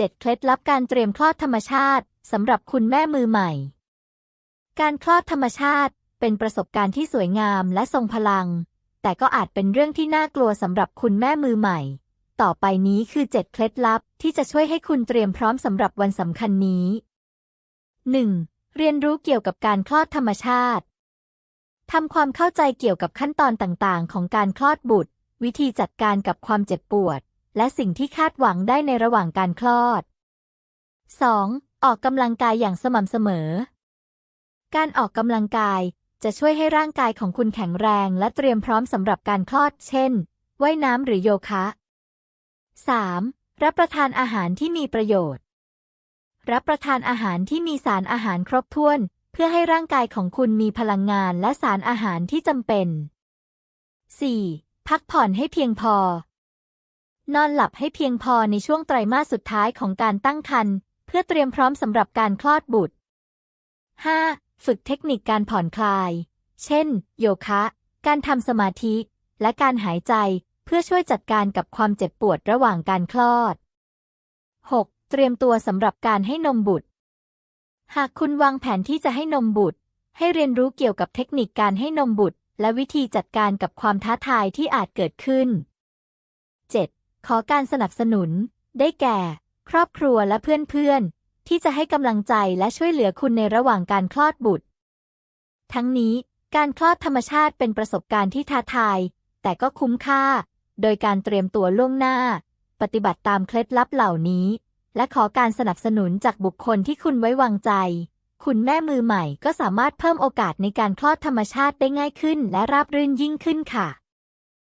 7 เคล็ดลับการเตรียมคลอดธรรมชาติสำหรับคุณแม่มือใหม่ การคลอดธรรมชาติเป็นประสบการณ์ที่สวยงามและทรงพลัง แต่ก็อาจเป็นเรื่องที่น่ากลัวสำหรับคุณแม่มือใหม่ ต่อไปนี้คือ 7 เคล็ดลับที่จะช่วยให้คุณเตรียมพร้อมสำหรับวันสำคัญนี้ 1. เรียนรู้เกี่ยวกับการคลอดธรรมชาติทำความเข้าใจเกี่ยวกับขั้นตอนต่างๆ ของการคลอดบุตร วิธีจัดการกับความเจ็บปวด และสิ่งที่คาดหวังได้ในระหว่างการคลอด 2. ออกกำลังกายอย่างสม่ำเสมอ การออกกำลังกายจะช่วยให้ร่างกายของคุณแข็งแรงและเตรียมพร้อมสำหรับการคลอด เช่น ว่ายน้ำหรือโยคะ 3. รับประทานอาหารที่มีประโยชน์ รับประทานอาหารที่มีสารอาหารครบถ้วน เพื่อให้ร่างกายของคุณมีพลังงานและสารอาหารที่จำเป็น 4. พักผ่อนให้เพียงพอ นอนหลับให้เพียงพอในช่วงไตรมาสสุดท้ายของการตั้งครรภ์เพื่อเตรียมพร้อมสำหรับการคลอดบุตร 5. ฝึกเทคนิคการผ่อนคลาย เช่น โยคะ การทำสมาธิ และการหายใจเพื่อช่วยจัดการกับความเจ็บปวดระหว่างการคลอด 6. เตรียมตัวสำหรับการให้นมบุตร หากคุณวางแผนที่จะให้นมบุตร ให้เรียนรู้เกี่ยวกับเทคนิคการให้นมบุตร และวิธีจัดการกับความท้าทายที่อาจเกิดขึ้น ขอการสนับสนุน ได้แก่ ครอบครัวและเพื่อนๆ ที่จะให้กำลังใจและช่วยเหลือคุณในระหว่างการคลอดบุตร ทั้งนี้การคลอดธรรมชาติเป็นประสบการณ์ที่ท้าทาย แต่ก็คุ้มค่า โดยการเตรียมตัวล่วงหน้า ปฏิบัติตามเคล็ดลับเหล่านี้ และขอการสนับสนุนจากบุคคลที่คุณไว้วางใจ คุณแม่มือใหม่ก็สามารถเพิ่มโอกาสในการคลอดธรรมชาติได้ง่ายขึ้น และราบรื่นยิ่งขึ้นค่ะ